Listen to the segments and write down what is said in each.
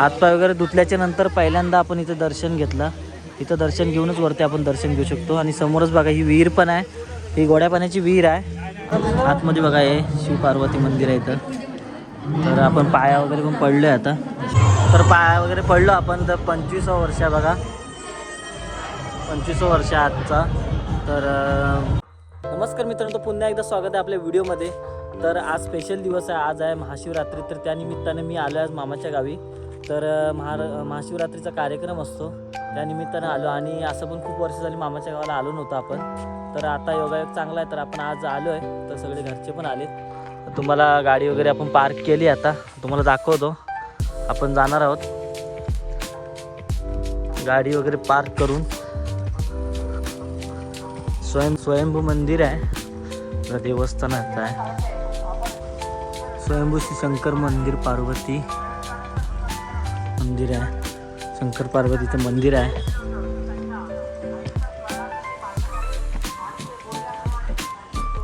हातपाय वगैरे धुतल्याच्या नंतर पहिल्यांदा आपण इथं दर्शन घेतलं. इथं दर्शन घेऊनच वरती आपण दर्शन घेऊ शकतो. आणि समोरच बघा ही विहीर पण आहे. ही गोड्या पाण्याची विहीर आहे. आतमध्ये बघा हे शिवपार्वती मंदिर आहे इथं. तर आपण पाया वगैरे पण पडलो आहे आता. तर पाया वगैरे पडलो आपण तर पंचवीसवा वर्ष आहे बघा. पंचवीसवा वर्ष आहे आजचा. तर नमस्कार मित्रांनो पुन्हा एकदा स्वागत आहे आपल्या व्हिडिओमध्ये. तर आज स्पेशल दिवस आहे. आज आहे महाशिवरात्री. तर त्यानिमित्ताने मी आलो आज मामाच्या गावी. तर महार महाशिवरात्रीचा कार्यक्रम असतो. त्यानिमित्तानं आलो आणि असं पण खूप वर्ष झाली मामाच्या गावाला आलो नव्हतो आपण. तर आता योगायोग चांगला आहे तर आपण आज आलो आहे तर सगळे घरचे पण आले तुम्हाला गाडी वगैरे आपण पार्क केली आता. तुम्हाला दाखवतो. आपण जाणार आहोत. गाडी वगैरे पार्क करून. स्वयं स्वयंभू मंदिर आहे. देवस्थान देवस्थानाचं आहे. स्वयंभू श्री शंकर मंदिर पार्वती. मंदिर आहे. शंकर पार्वतीचं मंदिर आहे.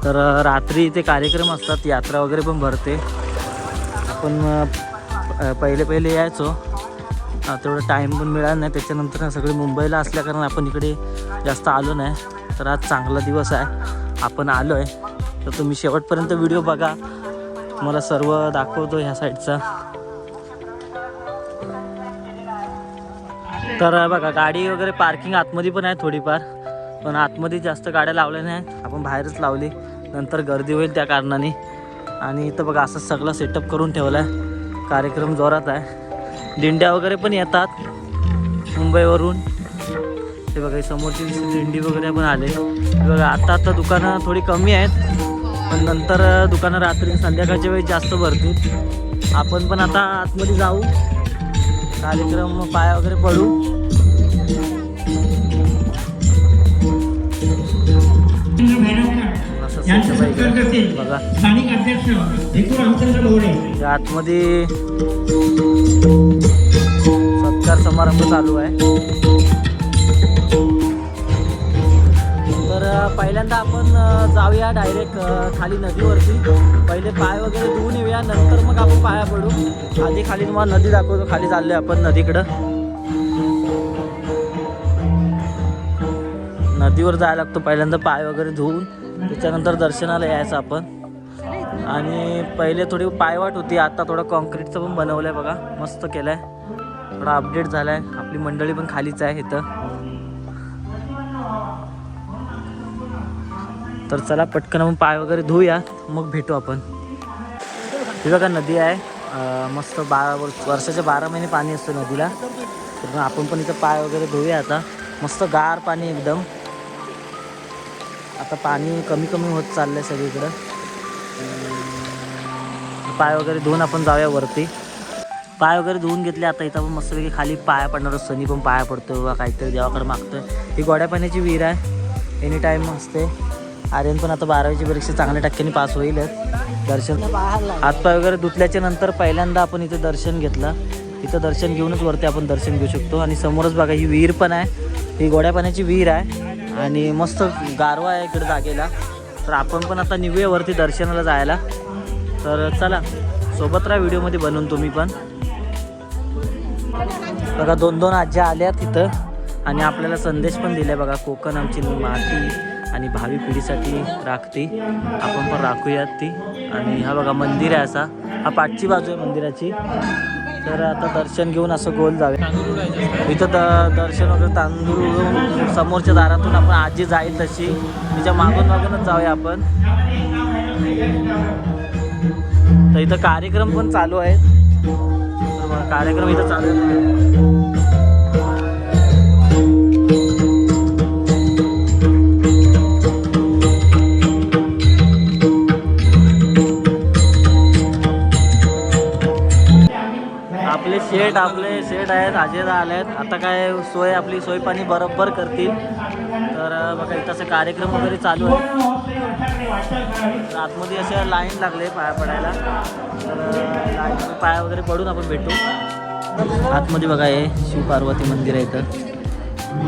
तर रात्री इथे कार्यक्रम असतात यात्रा वगैरे पण भरते. आपण पहिले पहिले यायचो. तेवढं टाईम पण मिळाला नाही. त्याच्यानंतर ना सगळे मुंबईला असल्याकारण आपण इकडे जास्त आलो नाही. तर आज चांगला दिवस आहे. आपण आलो आहे तर तुम्ही शेवटपर्यंत व्हिडिओ बघा. तुम्हाला सर्व दाखवतो ह्या साईडचा तर बघा गाडी वगैरे पार्किंग आतमध्ये पण आहे थोडीफार पण आतमध्ये जास्त गाड्या लावल्या नाही. आपण बाहेरच लावली नंतर गर्दी होईल त्या कारणाने. आणि इथं बघा असं सगळं सेटअप करून ठेवलं आहे कार्यक्रम जोरात आहे. दिंड्या वगैरे पण येतात मुंबईवरून. ते बघा समोरची दिसते दिंडी वगैरे पण आले. बघा आता आता दुकानं थोडी कमी आहेत पण नंतर दुकानं रात्री संध्याकाळच्या वेळी जास्त भरतील. आपण पण आता आतमध्ये जाऊ. कार्यक्रम पाया वगैरे पडू बघा. आतमध्ये सत्कार समारंभ चालू आहे. तर पहिल्यांदा आपण जाऊया डायरेक्ट खाली नदीवरती. पहिले पाय वगैरे धुवून येऊया नंतर मग आपण पाया पडू. आधी खाली तुम्हाला नदी दाखवतो खाली चाललोय आपण नदीकडं. नदीवर जायला लागतो पहिल्यांदा पाय वगैरे धुवून. त्याच्यानंतर दर्शनाला यायचं आपण. आणि पहिले थोडी पायवाट होती आता थोडं कॉन्क्रीटचं पण बनवलं आहे बघा. मस्त केलं आहे थोडा अपडेट झाला आहे आपली मंडळी पण खालीच आहे इथं. तर चला पटकन आपण पाय वगैरे धुऊया मग भेटू आपण. ही बघा नदी आहे. मस्त बारा वर्ष वर्षाचे बारा महिने पाणी असतं नदीला. तर मग आपण पण इथं पाय वगैरे धुऊया आता. मस्त गार पाणी एकदम. आता पाणी कमी कमी होत चाललंय सगळीकडं. पाय वगैरे धुवून आपण जाऊया वरती. पाय वगैरे धुवून घेतले आता इथं आपण मस्तपैकी खाली पाया पडणार सनी पण पाया पडतो किंवा काहीतरी देवाकडे मागतोय. ही गोड्या पाण्याची विहीर आहे. एनी टाईम असते. आर्यन पण आता बारावीची परीक्षा चांगल्या टक्क्यांनी पास होईल. दर्शन हातपाय वगैरे धुतल्याच्या नंतर पहिल्यांदा आपण इथं दर्शन घेतलं. इथं दर्शन घेऊनच वरती आपण दर्शन घेऊ शकतो. आणि समोरच बघा ही विहीर पण आहे. ही गोड्या पाण्याची विहीर आहे. आणि मस्त गारवा आहे इकडे जागेला. तर आपण पण आता निघूया वरती दर्शनाला जायला. तर चला सोबत राहा व्हिडिओमध्ये बनवून तुम्ही पण. बघा दोन दोन आज्या आल्या तिथं आणि आपल्याला संदेश पण दिला बघा कोकण आमची माती. आणि भावी पिढीसाठी राखते. आपण पण राखूयात ती. आणि हा बघा मंदिर आहे असा. हा पाठची बाजू आहे मंदिराची. तर आता दर्शन घेऊन असं गोल जावे इथं द दर्शन वगैरे तांदूळ समोरच्या दारातून आपण आजी जाईल तशी. तिच्या मागून मागूनच जाऊया आपण. तर इथं कार्यक्रम पण चालू आहे कार्यक्रम इथं चालू आहे शेट आपले शेट आहेत अजय आले आहेत आता काय सोय आपली सोय पाणी बरोबर करतील. तर बघा इथं असं कार्यक्रम वगैरे चालू आहे तर आतमध्ये असे लाईन लागले पाया पडायला. तर लाईन पाया वगैरे पडून आपण भेटू. आतमध्ये बघा हे शिव पार्वती मंदिर आहे इथं.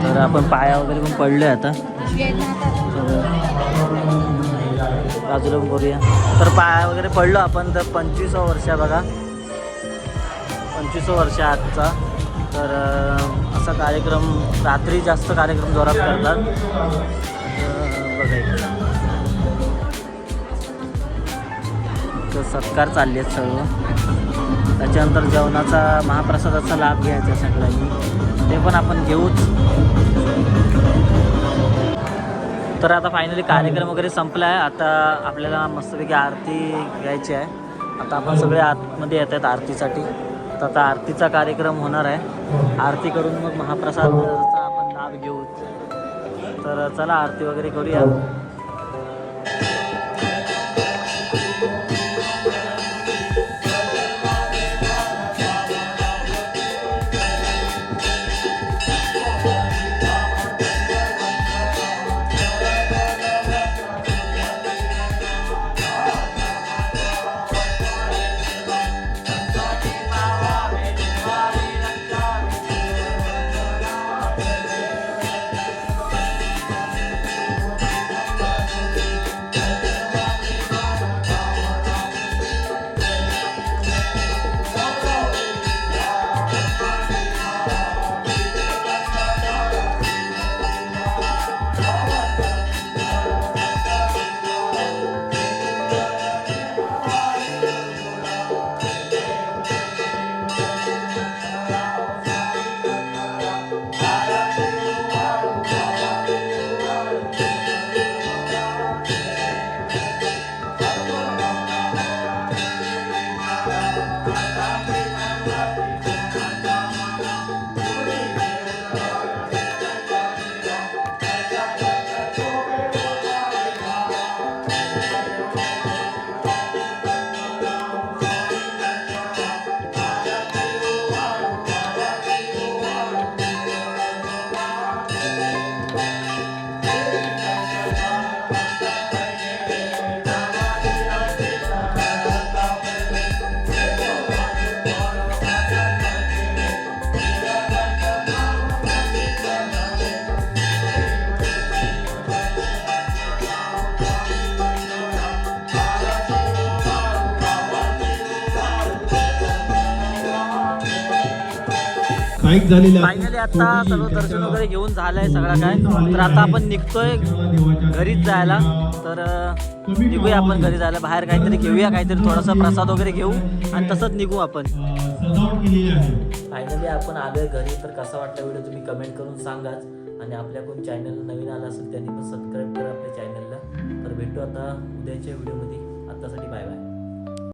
तर आपण पाया वगैरे पण पडलो आहे आता बाजूला पण तर पाया वगैरे पडलो आपण तर पंचवीस वर्ष आहे बघा. पंचवीस वर्ष आहे आजचा. तर असा कार्यक्रम रात्री जास्त कार्यक्रम जोरात करतात. तर तर सत्कार चालले आहेत सर्व. त्याच्यानंतर जेवणाचा महाप्रसादाचा लाभ घ्यायचा सगळ्यांनी. ते पण आपण घेऊच. तर आता फायनली कार्यक्रम वगैरे संपला आहे आता आपल्याला मस्तपैकी आरती घ्यायची आहे. आता आपण सगळे आतमध्ये येत आहेत आरतीसाठी. तर आता आरतीचा कार्यक्रम होणार आहे. आरती करून मग महाप्रसादाचा आपण लाभ घेऊ. तर चला आरती वगैरे करूया. फायनली आता सर्व दर्शन वगैरे घेऊन झालंय सगळं काय. तर आता आपण निघतोय घरीच जायला. तर निघूया आपण घरी जायला. बाहेर काहीतरी घेऊया काहीतरी थोडासा प्रसाद वगैरे घेऊ. आणि तसंच निघू आपण. फायनली आपण आलोय घरी. तर कसा वाटला व्हिडिओ तुम्ही कमेंट करून सांगाच. आणि आपल्या कोण चॅनल नवीन आला असेल त्यांनी पण सबस्क्राईब करा आपल्या चॅनलला तर भेटू आता उद्याच्या व्हिडिओमध्ये आतासाठी बाय बाय